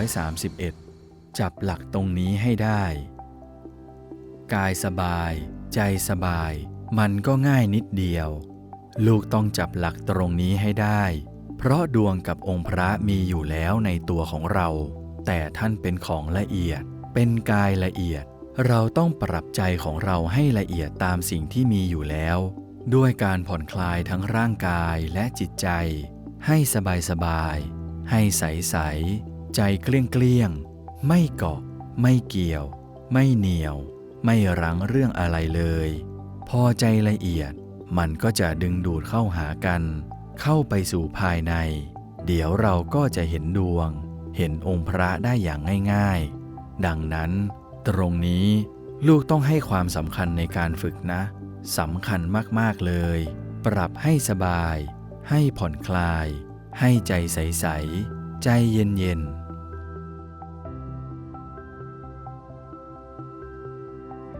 131 จับหลักตรงนี้ให้ได้ กายสบาย ใจสบาย มันก็ง่ายนิดเดียว ลูกต้องจับหลักตรงนี้ให้ได้ เพราะดวงกับองค์พระมีอยู่แล้วในตัวของเรา แต่ท่านเป็นของละเอียด เป็นกายละเอียด เราต้องปรับใจของเราให้ละเอียดตามสิ่งที่มีอยู่แล้ว ด้วยการผ่อนคลายทั้งร่างกายและจิตใจ ให้สบายสบายให้ใส ใจเกลี้ยงเกลี้ยงๆไม่เกาะ ไม่เกี่ยว ไม่เหนียว ไม่รั้งเรื่องอะไรเลย พอใจละเอียดมันก็จะดึงดูดเข้าหากัน เข้าไปสู่ภายใน เดี๋ยวเราก็จะเห็นดวง เห็นองค์พระได้อย่างง่าย ๆ ดังนั้น ตรงนี้ลูกต้องให้ความสำคัญในการฝึกนะสำคัญมากๆเลย ปรับให้สบาย ให้ผ่อนคลาย ให้ใจใส ๆ ใจเย็น ๆ